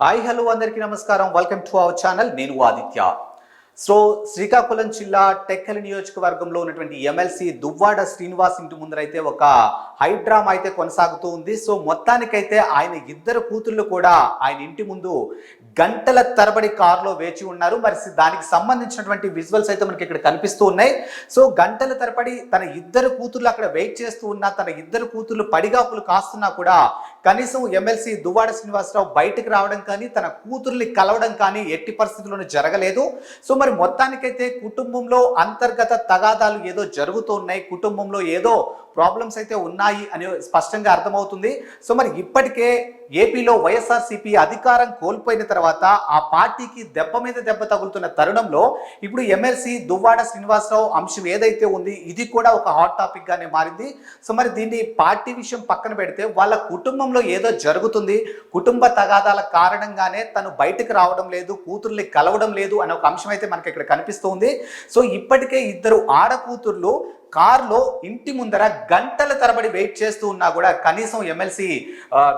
Hi hello అందరికీ నమస్కారం. Welcome to our channel నేను ఆదిత్య. సో శ్రీకాకుళం జిల్లా టెక్కలి నియోజకవర్గంలో ఉన్నటువంటి ఎమ్మెల్సీ దువ్వాడ శ్రీనివాస్ ఇంటి ముందరైతే ఒక హైడ్రామా అయితే కొనసాగుతూ ఉంది. సో మొత్తానికైతే ఆయన ఇద్దరు కూతుళ్ళు కూడా ఆయన ఇంటి ముందు గంటల తరబడి కారులో వేచి ఉన్నారు. మరి దానికి సంబంధించినటువంటి విజువల్స్ అయితే మనకి ఇక్కడ కనిపిస్తూ ఉన్నాయి. సో గంటల తరబడి తన ఇద్దరు కూతుర్లు అక్కడ వెయిట్ చేస్తూ ఉన్నా తన ఇద్దరు కూతుర్లు పడిగాపులు కాస్తున్నా కూడా కనీసం ఎమ్మెల్సీ దువ్వాడ శ్రీనివాసరావు బయటకు రావడం కానీ తన కూతుర్ని కలవడం కానీ ఎట్టి పరిస్థితుల్లోనూ జరగలేదు. సో మరి మొత్తానికైతే కుటుంబంలో అంతర్గత తగాదాలు ఏదో జరుగుతూ ఉన్నాయి కుటుంబంలో ఏదో ప్రాబ్లమ్స్ అయితే ఉన్నాయి అని స్పష్టంగా అర్థమవుతుంది. సో మరి ఇప్పటికే ఏపీలో వైఎస్ఆర్సీపీ అధికారం కోల్పోయిన తర్వాత ఆ పార్టీకి దెబ్బ మీద దెబ్బ తగులుతున్న తరుణంలో ఇప్పుడు ఎమ్మెల్సీ దువ్వాడ శ్రీనివాసరావు అంశం ఏదైతే ఉంది ఇది కూడా ఒక హాట్ టాపిక్గానే మారింది. సో మరి దీన్ని పార్టీ విషయం పక్కన పెడితే వాళ్ళ కుటుంబంలో ఏదో జరుగుతుంది కుటుంబ తగాదాల కారణంగానే తను బయటకు రావడం లేదు కూతుర్ని కలవడం లేదు అనే ఒక అంశం అయితే మనకి ఇక్కడ కనిపిస్తుంది. సో ఇప్పటికే ఇద్దరు ఆడ కూతుర్లు కారులో ఇంటి ముందర గంటల తరబడి వెయిట్ చేస్తూ ఉన్నా కూడా కనీసం ఎమ్మెల్సీ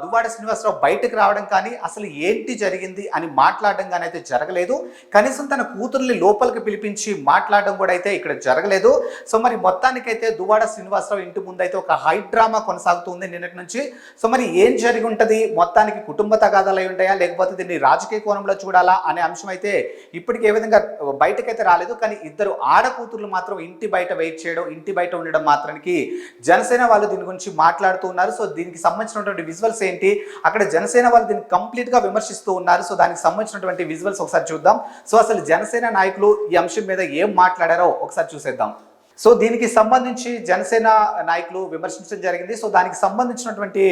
దువ్వాడ శ్రీనివాసరావు బయటకు రావడం కానీ అసలు ఏంటి జరిగింది అని మాట్లాడడం కానీ అయితే జరగలేదు. కనీసం తన కూతుర్ని లోపలికి పిలిపించి మాట్లాడడం కూడా అయితే ఇక్కడ జరగలేదు. సో మరి మొత్తానికైతే దువ్వాడ శ్రీనివాసరావు ఇంటి ముందైతే ఒక హై డ్రామా కొనసాగుతుంది నిన్నటి నుంచి. సో మరి ఏం జరిగి ఉంటుంది? మొత్తానికి కుటుంబ తగాదాలు అయి ఉంటాయా? లేకపోతే దీన్ని రాజకీయ కోణంలో చూడాలా? అనే అంశం అయితే ఇప్పటికే విధంగా బయటకైతే రాలేదు. కానీ ఇద్దరు ఆడ కూతుర్లు మాత్రం ఇంటి బయట వెయిట్ చేయడం ఇంటి బయట ఉండడం మాత్రానికి జనసేన వాళ్ళు దీని గురించి మాట్లాడుతూ ఉన్నారు. సో దీనికి సంబంధించినటువంటి విజువల్స్ ఏంటి? అక్కడ జనసేన వాళ్ళు దీన్ని కంప్లీట్గా విమర్శిస్తూ ఉన్నారు. సో దానికి సంబంధించినటువంటి విజువల్స్ ఒకసారి చూద్దాం. సో అసలు జనసేన నాయకులు ఈ అంశం మీద ఏం మాట్లాడారో ఒకసారి చూసేద్దాం. సో దీనికి సంబంధించి జనసేన నాయకులు విమర్శించడం జరిగింది. సో దానికి సంబంధించినటువంటి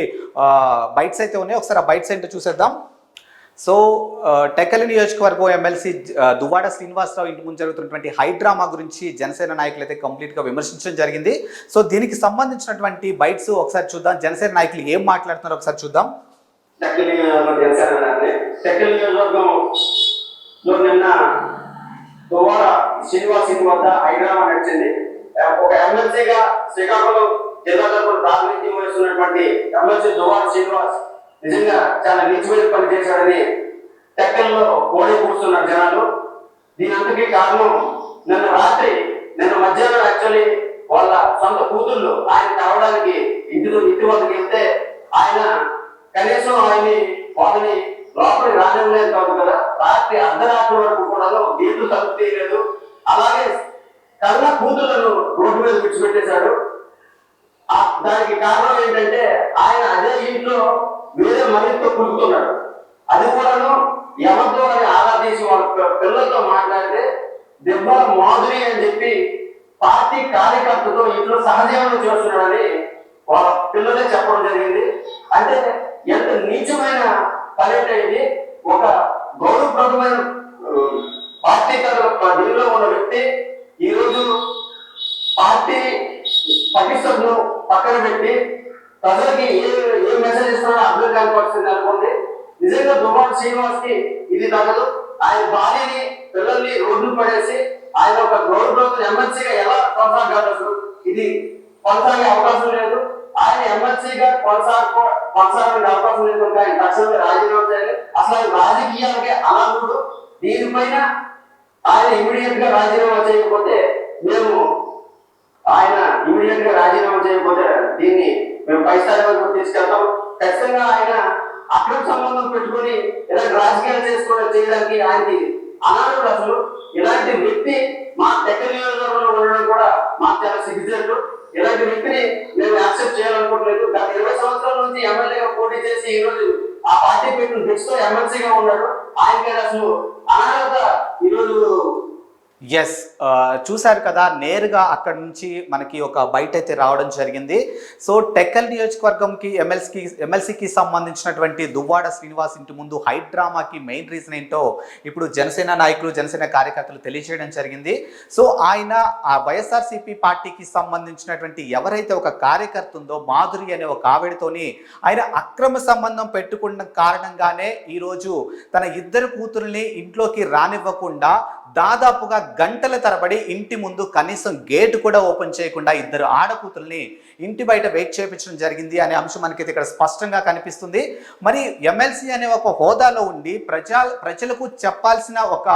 బైట్స్ అయితే ఉన్నాయి. ఒకసారి ఆ బైట్స్ ఏంటో చూసేద్దాం. సో టెక్కలి నియోజకవర్గం ఎమ్మెల్సీ దువ్వాడ శ్రీనివాసరావు ఇంటి ముందు జరుగుతున్నటువంటి హైడ్రామా గురించి జనసేన నాయకులు అయితే కంప్లీట్గా విమర్శించడం జరిగింది. సో దీనికి సంబంధించినటువంటి బైట్స్ ఒకసారి చూద్దాం. జనసేన నాయకులు ఏం మాట్లాడుతున్నారో ఒకసారి చూద్దాం. నిన్న దువ్వాడ శ్రీనివాస్ ఇంటి వద్ద నడిచింది. ఒక ఎమ్మెల్సీగా శ్రీకాకుళం జిల్లా ప్రాతినిధ్యం వహిస్తున్నటువంటి ఎమ్మెల్సీ దువ్వాడ శ్రీనివాస్ నిజంగా చాలా నిజమైన పని చేశాడని టెక్కల్లో కోడి కూర్చున్నారు జనాలు. దీని అంతకీ కారణం నిన్న రాత్రి నిన్న మధ్యాహ్నం యాక్చువల్లీ వాళ్ళ సొంత కూతుళ్ళు ఆయన కలవడానికి ఇంటి ఇంటి వద్దకు వెళ్తే ఆయన కనీసం ఆయన్ని వాళ్ళని లోపలికి రానివ్వలేదు కాదు కదా. రాత్రి అర్ధరాత్రి వరకు కూడా నీళ్ళు తప్పు తీయలేదు అలాగే కన్న కూతుళ్ళను రోడ్డు మీద విడిచిపెట్టేశాడు. దానికి కారణం ఏంటంటే ఆయన అదే ఇంట్లో మరింత మనిషితో కులుకుతున్నాడు అది కూడాను ఎవరితో అని ఆరా తీసి వాళ్ళ పిల్లలతో మాట్లాడితే దెబ్బ మాధురి అని చెప్పి పార్టీ కార్యకర్తతో ఇంట్లో సహజీవనం చేస్తున్నాడని వాళ్ళ పిల్లలే చెప్పడం జరిగింది. అంటే ఎంత నీచమైన పని ఇది. ఒక గౌరవప్రదమైన పార్టీ తరఫు దీనిలో ఉన్న వ్యక్తి ఈరోజు పార్టీ పటిష్టను పక్కన పెట్టి ప్రజలకి ఏ ఏ మెసేజ్ ఇస్తారో అర్థం కనపడుతుంది అనుకోండి. నిజంగా దుమాన్ శ్రీనివాస్కి ఇది తగదు. ఆయన భార్యని పిల్లల్ని రోడ్డు పడేసి ఆయన ఒక గౌరవ ఎమ్మెల్సీగా ఎలా కొనసాగారు అసలు ఇది కొనసాగే అవకాశం లేదు. ఆయన ఎమ్మెల్సీగా కొనసాగ కొనసాగే అవకాశం లేదు ఆయన తక్షణమే రాజీనామా చేయాలి. అసలు ఆయన రాజకీయాలకి అనర్హుడు దీనిపైన ఆయన ఇమీడియట్గా రాజీనామా చేయకపోతే మేము ఇమీడియట్గా రాజీనామా చేయకపోతే దీన్ని మేము పై స్థాయి వరకు తీసుకెళ్తాం. ఖచ్చితంగా ఆయన అక్రమ సంబంధం పెట్టుకొని ఇలాంటి రాజకీయాలు చేసుకోవడం చేయడానికి ఆయనకి అనాథుడు అసలు. ఇలాంటి వ్యక్తి మా దగ్గర నియోజకవర్గంలో ఉండడం కూడా మాకు చాలా సిగ్గుచేట్లు ఇలాంటి వ్యక్తిని మేము యాక్సెప్ట్ చేయాలనుకోవట్లేదు. గత ఇరవై సంవత్సరాల నుంచి ఎమ్మెల్యేగా పోటీ చేసి ఈ రోజు ఆ పార్టీ పెట్టిన బిక్స్ ఎమ్మెల్సీగా ఉన్నాడు ఆయనకి అసలు అనాథత ఎస్ చూశారు కదా నేరుగా అక్కడ నుంచి మనకి ఒక బయట అయితే రావడం జరిగింది. సో టెక్కల్ నియోజకవర్గంకి ఎమ్మెల్సీకి ఎమ్మెల్సీకి సంబంధించినటువంటి దువ్వాడ శ్రీనివాస్ ఇంటి ముందు హైట్ డ్రామాకి మెయిన్ రీజన్ ఏంటో ఇప్పుడు జనసేన నాయకులు జనసేన కార్యకర్తలు తెలియజేయడం జరిగింది. సో ఆయన ఆ వైఎస్ఆర్సీపీ పార్టీకి సంబంధించినటువంటి ఎవరైతే ఒక కార్యకర్త ఉందో మాధురి అనే ఒక ఆవిడతోని ఆయన అక్రమ సంబంధం పెట్టుకున్న కారణంగానే ఈరోజు తన ఇద్దరు కూతుర్ని ఇంట్లోకి రానివ్వకుండా దాదాపుగా గంటల తరబడి ఇంటి ముందు కనీసం గేట్ కూడా ఓపెన్ చేయకుండా ఇద్దరు ఆడకూతుల్ని ఇంటి బయట వెయిట్ చేయించడం జరిగింది అనే అంశం మనకైతే ఇక్కడ స్పష్టంగా కనిపిస్తుంది. మరి ఎమ్మెల్సీ అనే ఒక హోదాలో ఉండి ప్రజా ప్రజలకు చెప్పాల్సిన ఒక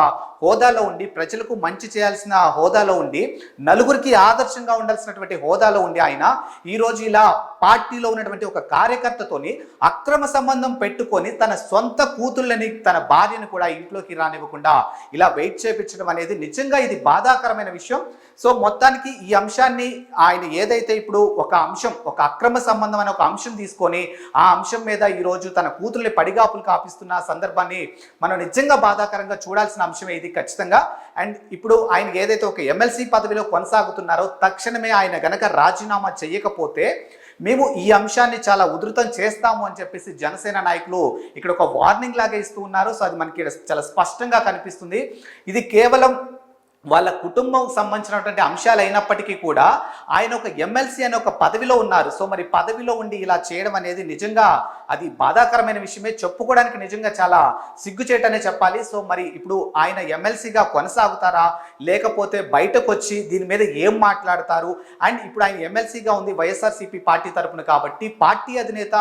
హోదాలో ఉండి ప్రజలకు మంచి చేయాల్సిన హోదాలో ఉండి నలుగురికి ఆదర్శంగా ఉండాల్సినటువంటి హోదాలో ఉండి ఆయన ఈరోజు ఇలా పార్టీలో ఉన్నటువంటి ఒక కార్యకర్తతోని అక్రమ సంబంధం పెట్టుకొని తన సొంత కూతుళ్ళని తన భార్యను కూడా ఇంట్లోకి రానివ్వకుండా ఇలా వెయిట్ చేయించడం అనేది నిజంగా ఇది బాధాకరమైన విషయం. సో మొత్తానికి ఈ అంశాన్ని ఆయన ఏదైతే ఇప్పుడు ఒక అంశం ఒక అక్రమ సంబంధం అనే ఒక అంశం తీసుకొని ఆ అంశం మీద ఈరోజు తన కూతుర్ని పడిగాపులు కాపిస్తున్న సందర్భాన్ని మనం నిజంగా బాధాకరంగా చూడాల్సిన అంశమే ఇది ఖచ్చితంగా. అండ్ ఇప్పుడు ఆయన ఏదైతే ఒక ఎమ్మెల్సీ పదవిలో కొనసాగుతున్నారో తక్షణమే ఆయన గనక రాజీనామా చేయకపోతే మేము ఈ అంశాన్ని చాలా ఉధృతం చేస్తాము అని చెప్పేసి జనసేన నాయకులు ఇక్కడ ఒక వార్నింగ్ లాగా ఇస్తూ ఉన్నారు. సో అది మనకి ఇక్కడ చాలా స్పష్టంగా కనిపిస్తుంది. ఇది కేవలం వాళ్ళ కుటుంబం సంబంధించినటువంటి అంశాలు అయినప్పటికీ కూడా ఆయన ఒక ఎమ్మెల్సీ అనే ఒక పదవిలో ఉన్నారు. సో మరి పదవిలో ఉండి ఇలా చేయడం అనేది నిజంగా అది బాధాకరమైన విషయమే. చెప్పుకోవడానికి నిజంగా చాలా సిగ్గుచేటనే చెప్పాలి. సో మరి ఇప్పుడు ఆయన ఎమ్మెల్సీగా కొనసాగుతారా? లేకపోతే బయటకు వచ్చి దీని మీద ఏం మాట్లాడతారు? అండ్ ఇప్పుడు ఆయన ఎమ్మెల్సీగా ఉంది వైఎస్ఆర్సీపీ పార్టీ తరపున కాబట్టి పార్టీ అధినేత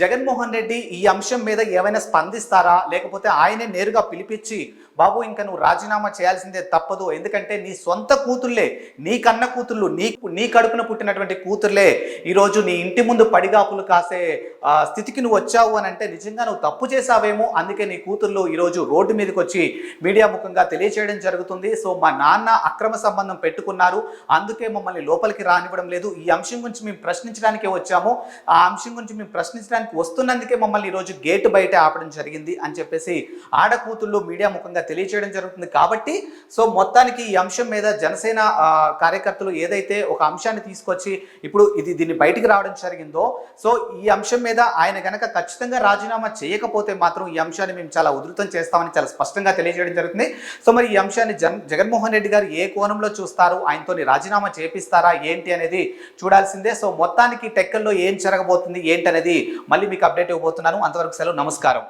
జగన్మోహన్ రెడ్డి ఈ అంశం మీద ఏమైనా స్పందిస్తారా? లేకపోతే ఆయనే నేరుగా పిలిపించి బాబు ఇంకా నువ్వు రాజీనామా చేయాల్సిందే తప్పదు. ఎందుకంటే నీ సొంత కూతుర్లే నీ కన్న కూతుర్లు నీ నీ కడుపున పుట్టినటువంటి కూతుర్లే. ఈరోజు నీ ఇంటి ముందు పడిగాపులు కాసే స్థితికి నువ్వు వచ్చావు అని అంటే నిజంగా నువ్వు తప్పు చేసావేమో అందుకే నీ కూతుర్లు ఈరోజు రోడ్డు మీదకి వచ్చి మీడియా ముఖంగా తెలియచేయడం జరుగుతుంది. సో మా నాన్న అక్రమ సంబంధం పెట్టుకున్నారు. అందుకే మమ్మల్ని లోపలికి రానివ్వడం లేదు. ఈ అంశం గురించి మేము ప్రశ్నించడానికే వచ్చాము. ఆ అంశం గురించి మేము ప్రశ్నించడానికి వస్తున్నందుకే మమ్మల్ని ఈరోజు గేటు బయట ఆపడం జరిగింది అని చెప్పేసి ఆడకూతుళ్ళు మీడియా ముఖంగా తెలియచేయడం జరుగుతుంది కాబట్టి సో మొత్తానికి ఈ అంశం మీద జనసేన కార్యకర్తలు ఏదైతే ఒక అంశాన్ని తీసుకొచ్చి ఇప్పుడు ఇది దీన్ని బయటికి రావడం జరిగిందో సో ఈ అంశం మీద ఆయన గనక ఖచ్చితంగా రాజీనామా చేయకపోతే మాత్రం ఈ అంశాన్ని మేము చాలా ఉధృతం చేస్తామని చాలా స్పష్టంగా తెలియజేయడం జరుగుతుంది. సో మరి ఈ అంశాన్ని జన్ జగన్మోహన్ రెడ్డి గారు ఏ కోణంలో చూస్తారు? ఆయనతో రాజీనామా చేపిస్తారా? ఏంటి అనేది చూడాల్సిందే. సో మొత్తానికి టెక్కల్లో ఏం జరగబోతుంది ఏంటి అనేది మళ్ళీ మీకు అప్డేట్ ఇవ్వబోతున్నాను. అంతవరకు సెలవు నమస్కారం.